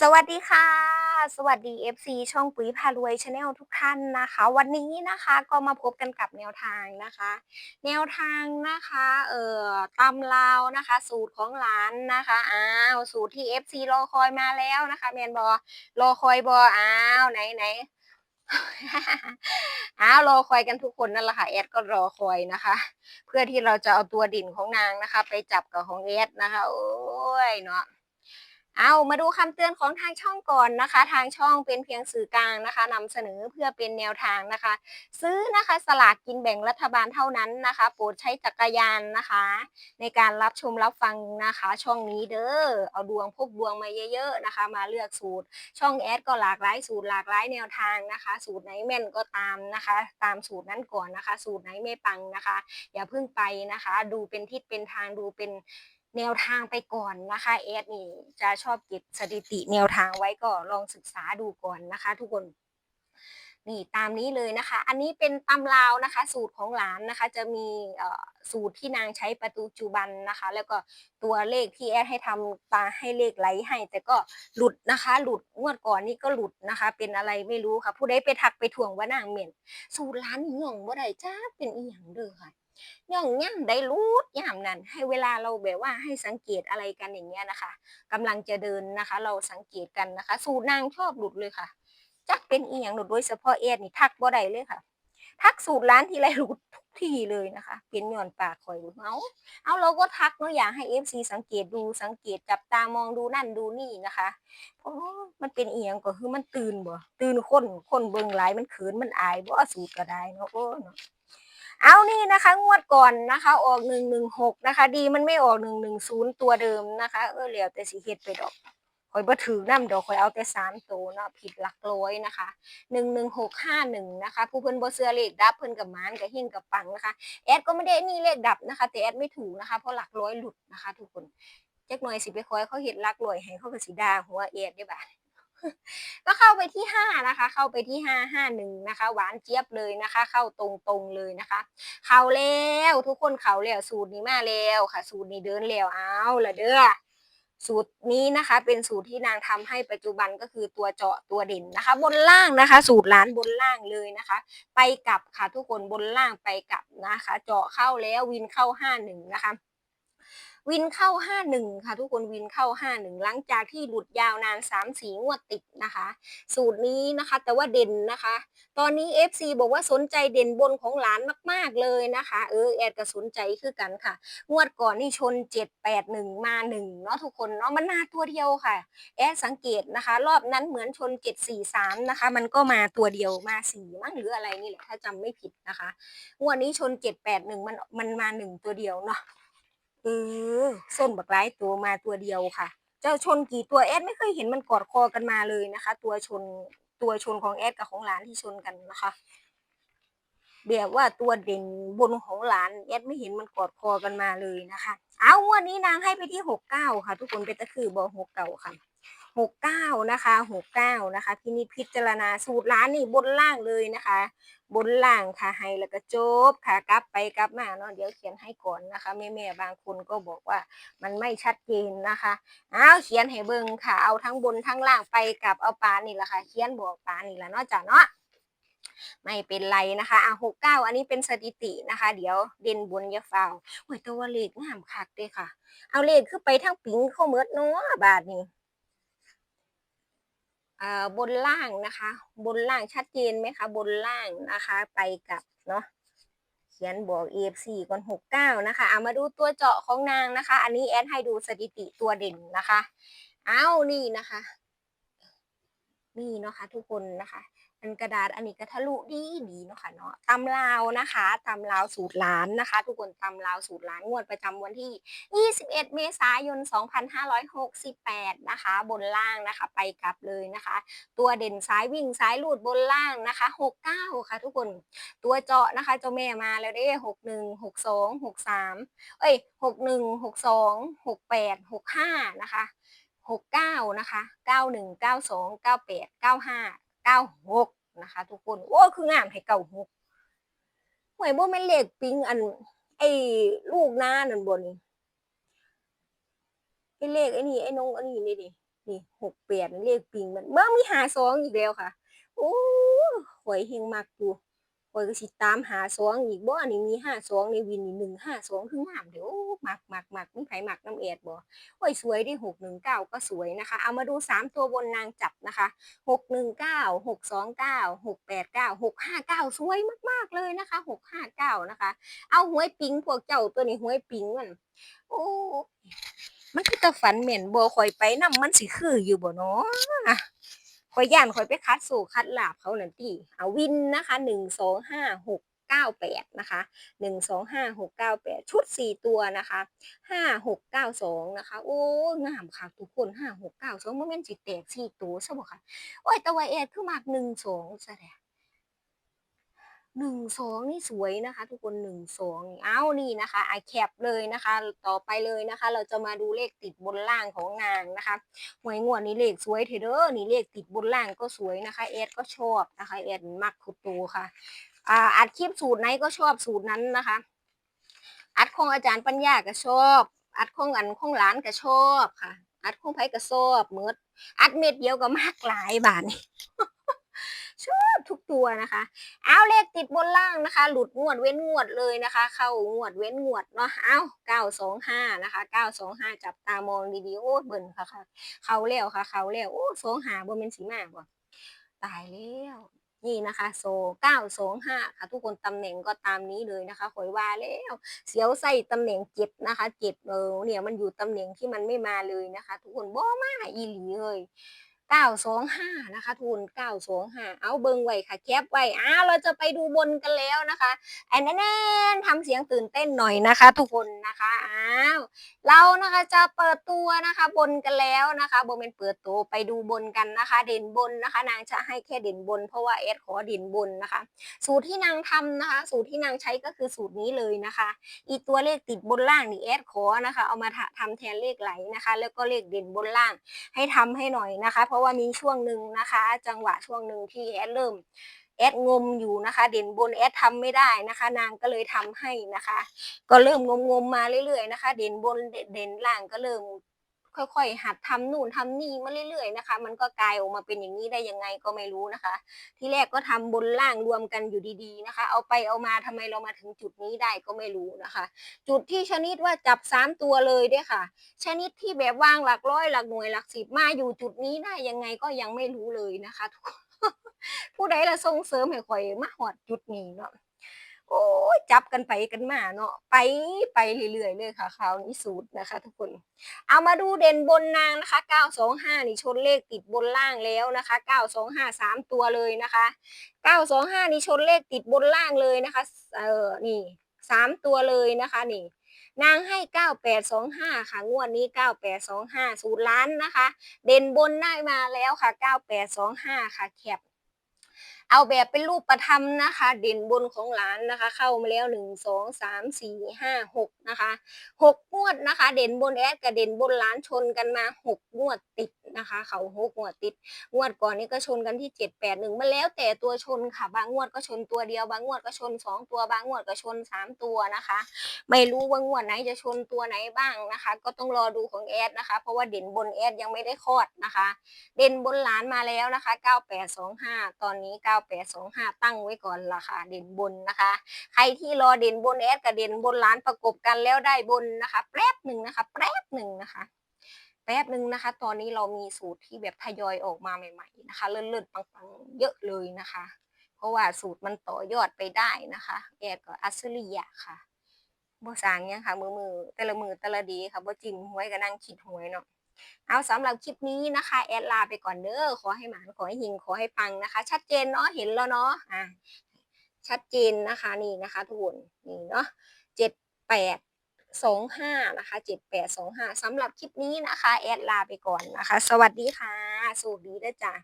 สวัสดีค่ะ สวัสดี FC ช่องปุ๋ยพารวยชาแนลทุกท่านนะคะ วันนี้นะคะก็มาพบกันกับแนวทางนะคะ แนวทางนะคะเอ่อตำลาวนะคะ สูตรของหลานนะคะอ้าวสูตรที่ FC รอคอยมาแล้วนะคะแมนบอรอคอยบออ้าวไหนไหนอ้าวรอคอยกันทุกคนนั่นแหละค่ะแอดก็รอคอยนะคะ เพื่อที่เราจะเอาตัวดิ่นของนางนะคะ ไปจับกับของแอดนะคะ โอ้ยเนาะ เอามาดูคำเตือนของทางช่องก่อนนะคะ ทางช่องเป็นเพียงสื่อกลางนะคะนำเสนอเพื่อเป็นแนวทางนะคะ ซื้อนะคะสลากกินแบ่งรัฐบาลเท่านั้นนะคะ โปรดใช้จักรยานนะคะ ในการรับชมรับฟังนะคะ ช่องนี้เด้อเอาดวงพกดวงมาเยอะๆนะคะ มาเลือกสูตร ช่องแอดก็หลากหลายสูตรหลากหลายแนวทางนะคะ สูตรไหนแม่นก็ตามนะคะ ตามสูตรนั้นก่อนนะคะ สูตรไหนไม่ปังนะคะ อย่าเพิ่งไปนะคะ ดูเป็นทิศเป็นทางดูเป็น แนวทางไปก่อนนะคะแอดนี่จะชอบเก็บสถิติแนวทางไว้ก็ลองศึกษาดูก่อนนะคะ ทุกคนนี่ตามนี้เลยนะคะ อันนี้เป็นตำราวนะคะ สูตรของหลานนะคะ จะมีสูตรที่นางใช้ประตูจุบันนะคะ แล้วก็ตัวเลขที่แอดให้ทำตาให้เลขไหลให้ แต่ก็หลุดนะคะ หลุดงวดก่อนนี่ก็หลุดนะคะ เป็นอะไรไม่รู้ค่ะ ผู้ใดไปทักไปถ่วงว่านางเหม็นสูตรร้านนี่ย่องบ่ได้จ้าเป็นอีหยังเด้อค่ะ ย่องย่ำได้รูดย่ำนั้น ให้เวลาเราแบบว่าให้สังเกตอะไรกันอย่างเงี้ยนะคะกำลังจะเดินนะคะ เราสังเกตกันนะคะ สูตรนางชอบหลุดเลยค่ะ จักเป็นอีหยังหลุดโดยเฉพาะเอ็ดนี่ทักบ่ได้เลยค่ะ ทักสูตรร้านทีไรหลุดทุกทีเลยนะคะ เป็นย้อนปากคอยเอาเอาเราก็ทักเนาะอยากให้เอฟซีสังเกตดูสังเกตจับตามองดูนั่นดูนี่นะคะเพราะมันเป็นเอียงก็คือมันตื่นบ่ตื่นคนคนเบิ่งหลายมันเขินมันอายบ่สูตรก็ได้เนาะโอ้เนาะ เอานี่นะคะ งวดก่อนนะคะ ออกหนึ่งหนึ่งหกนะคะ ดีมันไม่ออกหนึ่งหนึ่งศูนย์ตัวเดิมนะคะ เออเหลียวแต่สีเฮ็ดไปดอกคอยบ่ถือน้ำดอกคอยเอาแต่สามตัวเนาะผิดหลักร้อยนะคะหนึ่งหนึ่งหกห้าหนึ่งนะคะ ผู้เพิ่นบ่เสื้อเลขดับเพิ่นกับมานกับหิ่งกับปังนะคะแอดก็ไม่ได้นี่เลขดับนะคะ แต่แอดไม่ถูกนะคะเพราะหลักร้อยหลุดนะคะ ทุกคนเจ๊กหน่อยสิไปคอยเขาเห็นหลักร้อยให้เขาก็สิดาหัวแอดได้บ่ ก็เข้าไปที่ห้านะคะ เข้าไปที่ห้าห้าหนึ่งนะคะ หวานเจี๊ยบเลยนะคะ เข้าตรงๆเลยนะคะ เข้าแล้วทุกคนเข้าแล้วสูตรนี้มาแล้วค่ะ สูตรนี้เดินแล้วเอาละเด้อสูตรนี้นะคะ เป็นสูตรที่นางทำให้ปัจจุบันก็คือตัวเจาะตัวเด่นนะคะ บนล่างนะคะ สูตรล้านบนล่างเลยนะคะ ไปกลับค่ะทุกคนบนล่างไปกลับนะคะ เจาะเข้าแล้ววินเข้าห้าหนึ่งนะคะ วินเข้า 51 ค่ะทุกคนวินเข้า 51 หลังจากที่หลุดยาวนาน 3 สีงวดติดนะคะ สูตรนี้นะคะแต่ว่าเด่นนะคะ ตอนนี้ FC บอกว่าสนใจเด่นบนของหลานมาก ๆ เลยนะคะ เออแอดก็สนใจคือกันค่ะ งวดก่อนนี่ชน 781 มา 1 เนาะทุกคนเนาะมันมาตัวเดียวค่ะ แอดสังเกตนะคะ รอบนั้นเหมือนชน 743 นะคะ มันก็มาตัวเดียวมา4มั้งหรืออะไรนี่แหละถ้าจำไม่ผิดนะคะงวดนี้ชน 781 มันมันมา 1 ตัวเดียวเนาะ เออ ส้นบักไร้ตัวมาตัวเดียวค่ะ เจ้าชนกี่ตัวแอดไม่เคยเห็นมันกอดคอกันมาเลยนะคะ ตัวชนตัวชนของแอดกับของหลานที่ชนกันนะคะแบบว่าตัวเด่นบนของหลานแอดไม่เห็นมันกอดคอกันมาเลยนะคะ เอาวันนี้นางให้ไปที่หกเก้าค่ะ ทุกคนเป็นตะคือบอหกเก้าค่ะ หกเก้านะคะหกเก้านะคะพี่นิพิจารณาสูตรร้านนี่บนล่างเลยนะคะ บนล่างค่ะให้แล้วก็จบค่ะกลับไปกลับมาเนาะเดี๋ยวเขียนให้ก่อนนะคะแม่แม่บางคนก็บอกว่ามันไม่ชัดเจนนะคะอ้าวเขียนให้เบิ่งค่ะเอาทั้งบนทั้งล่างไปกับเอาปลานี่แหละค่ะเขียนบอกปลานี่แหละเนาะจ้ะเนาะไม่เป็นไรนะคะ อะหกเก้าอันนี้เป็นสถิตินะคะ เดี๋ยวเด่นบนยาฟาวโอ้ยตัวเลขงามคักเด้ค่ะ เอาเลขขึ้นไปทั้งปิงเข้าเมิดเนาะบาทนี้ บนล่างนะคะ บนล่างชัดเจนไหมคะ บนล่างนะคะ ไปกับเนาะเขียนบอก EFC ก่อนหกเก้านะคะเอามาดูตัวเจาะของนางนะคะ อันนี้แอดให้ดูสถิติตัวเด่นนะคะ เอานี่นะคะ นี่เนาะคะทุกคนนะคะ อันกระดาษอันนี้ก็ทะลุดีดีเนาะค่ะเนาะตำลาวนะคะตำลาวสูตรล้านนะคะ ทุกคนตำลาวสูตรล้านงวดประจำวันที่ 21 เมษายน 2568 นะคะ บนล่างนะคะ ไปกลับเลยนะคะ ตัวเด่นซ้ายวิ่งซ้ายลูดบนล่างนะคะ 69 ค่ะ ทุกคนตัวเจาะนะคะเจ้าแม่มาแล้วได้61 62 63 เอ้ย 61 62 68 65 นะคะ69 นะคะ 91 92 98 95 เก้าหกนะคะ ทุกคน โอ้คืองามให้เก้าหกหวยบ่แม่นเลขปิงอัน ไอ้ลูกหน้านั่นบนี่ไอ้เลขไอ้นี่ไอ้นงอันนี้นี่ดินี่หกแปดเลขปิงมันเมื่อมีหาสองอีกแล้วค่ะ โอ้ข่อยเฮงมากดู ข่อยก็สิตามหาสองอีกบ่อันนี้มีห้าสองในวินนี่หนึ่งห้าสองคืองามเดี๋ยวมักมักมักมีไผมักน้ำแอดบ่โอ้ยสวยไดิหกหนึ่งเก้าก็สวยนะคะ เอามาดูสามตัวบนนางจับนะคะหกหนึ่งเก้าหกสองเก้าหกแปดเก้าหกห้าเก้าสวยมากๆเลยนะคะหกห้าเก้านะคะ เอาหวยปิงพวกเจ้าตัวนี้หวยปิงมันโอ้มันคือตะฝันเหม็นบ่ข่อยไปนำมันสิคืออยู่บ่เนาะ ข่อยย่านข่อยไปคัดสู่คัดลาบเขานั่นติเอาวินนะคะหนึ่งสองห้าหกเก้าแปดนะคะหนึ่งสองห้าหกเก้าแปดชุดสี่ตัวนะคะห้าหกเก้าสองนะคะ โอ้งามค่ะทุกคนห้าหกเก้าสองโมเมนต์สิแตกสี่ตัวใช่ไหมค่ะโอ้ยแต่ว่าแอดคือมากหนึ่งสองแสดง หนึ่งสองนี่สวยนะคะ ทุกคนหนึ่งสองเอ้านี่นะคะไอแคปเลยนะคะ ต่อไปเลยนะคะ เราจะมาดูเลขติดบนล่างของนางนะคะหวยงวดนี้เลขสวยเทเด้อนี่เลขติดบนล่างก็สวยนะคะเอดก็ชอบนะคะเอดมักคุดตูค่ะอ่าอัดคลิปสูตรไหนก็ชอบสูตรนั้นนะคะ อัดของอาจารย์ปัญญาก็ชอบ อัดของอันของหลานก็ชอบค่ะ อัดของไผก็ชอบเมิดอัดเม็ดเดียวก็มากหลายบาทนี่ บทุกตัวนะคะ เอาเลขติดบนล่างนะคะ หลุดงวดเว้นงวดเลยนะคะ เข้างวดเว้นงวดเนาะเอาเก้าสองห้านะคะเก้าสองห้าจับตามองดีๆโอ้เบิ่นค่ะค่ะเขาแล้วค่ะ เขาแล้วโอ้สองหาบ่เป็นสีมากบ่ตายแล้วนี่นะคะโซเก้าสองห้าค่ะ ทุกคนตำแหน่งก็ตามนี้เลยนะคะข่อยว่าแล้ว เสียวใส่ตำแหน่งเจ็ดนะคะเจ็ดเออเนี่ยมันอยู่ตำแหน่งที่มันไม่มาเลยนะคะ ทุกคนบ่มาอีหลีเลย เก้าสองห้านะคะทุนเก้าสองห้าเอาเบิงไว้ค่ะแคปไว้อ้าเราจะไปดูบนกันแล้วนะคะแอนแน่นทำเสียงตื่นเต้นหน่อยนะคะ ทุกคนนะคะอ้าวเรานะคะจะเปิดตัวนะคะบนกันแล้วนะคะโบเป็นเปิดตัวไปดูบนกันนะคะ เด่นบนนะคะ นางจะให้แค่เด่นบน เพราะว่าเอสขอเด่นบนนะคะ สูตรที่นางทำนะคะ สูตรที่นางใช้ก็คือสูตรนี้เลยนะคะ อีตัวเลขติดบนล่างนี่เอสขอนะคะ เอามาทำแทนเลขไหลนะคะ แล้วก็เลขเด่นบนล่างให้ทำให้หน่อยนะคะ เพราะว่ามีช่วงหนึ่งนะคะ จังหวะช่วงหนึ่งที่แอดเริ่มแอดงมอยู่นะคะ เด่นบนแอดทำไม่ได้นะคะ นางก็เลยทำให้นะคะ ก็เริ่มงมงมมาเรื่อยๆนะคะ เด่นบนเด่นล่างก็เริ่ม ค่อยๆ หัดทำนู่นทำนี่มาเรื่อยๆนะคะ มันก็กลายออกมาเป็นอย่างนี้ได้ยังไงก็ไม่รู้นะคะ ที่แรกก็ทำบนล่างรวมกันอยู่ดีๆนะคะ เอาไปเอามาทำไมเรามาถึงจุดนี้ได้ก็ไม่รู้นะคะ จุดที่ชนิดว่าจับสามตัวเลยด้วยค่ะ ชนิดที่แบบวางหลักร้อยหลักหน่วยหลักสิบมาอยู่จุดนี้ได้ยังไงก็ยังไม่รู้เลยนะคะทุกคนผู้ใดละส่งเสริมให้ข่อยมาหอดจุดนี้เนาะ โอ้จับกันไปกันมาเนาะไปไปเรื่อยๆเลยค่ะคราวนี้สูตรนะคะ ทุกคน เอามาดูเด่นบนนางนะคะ 925 นี่ชนเลขติดบนล่างแล้วนะคะ 925สามตัวเลยนะคะ 925 นี่ชนเลขติดบนล่างเลยนะคะ เออนี่สามตัวเลยนะคะนี่นางให้ 9825 ค่ะ งวดนี้ 9825 สูตรล้านนะคะ เด่นบนได้มาแล้วค่ะ 9825 ค่ะแคป เอาแบบเป็นรูปประทับนะคะ เด่นบนของหลานนะคะ เข้ามาแล้วหนึ่งสองสามสี่ห้าหกนะคะหกงวดนะคะ เด่นบนแอดกับเด่นบนหลานชนกันมาหกงวดติด นะคะ เขาหกงวดติด งวดก่อนนี้ก็ชนกันที่เจ็ดแปดหนึ่งมาแล้วแต่ตัวชนค่ะ บางงวดก็ชนตัวเดียว บางงวดก็ชนสองตัว บางงวดก็ชนสามตัวนะคะ ไม่รู้ว่างวดไหนจะชนตัวไหนบ้างนะคะ ก็ต้องรอดูของแอดนะคะ เพราะว่าเด่นบนแอดยังไม่ได้คลอดนะคะ เด่นบนหลานมาแล้วนะคะ9825ตอนนี้9825ตั้งไว้ก่อนละค่ะ เด่นบนนะคะ ใครที่รอเด่นบนแอดกับเด่นบนหลานประกบกันแล้วได้บนนะคะ แป๊บหนึ่งนะคะ แป๊บหนึ่งนะคะ แป๊บหนึ่งนะคะ ตอนนี้เรามีสูตรที่แบบทยอยออกมาใหม่ ๆ นะคะ เลื่อนๆปังๆ เยอะเลยนะคะ เพราะว่าสูตรมันต่อยอดไปได้นะคะแอดก็อัศริยะค่ะบสางหยังค่ะมือมือๆแต่ละมือแต่ละดีค่ะบจิมหวยก็นั่งคิดหวยเนาะเอาสำหรับคลิปนี้นะคะ แอดลาไปก่อนเด้อขอให้หมานขอให้หิงขอให้ปังนะคะ ชัดเจนเนาะเห็นแล้วเนาะอะชัดเจนนะคะนี่นะคะทุกคนนี่เนาะเจ็ดแปด สองห้านะคะเจ็ดแปดสองห้าสำหรับคลิปนี้นะคะ แอดลาไปก่อนนะคะ สวัสดีค่ะสวัสดีด้วยจ้ะ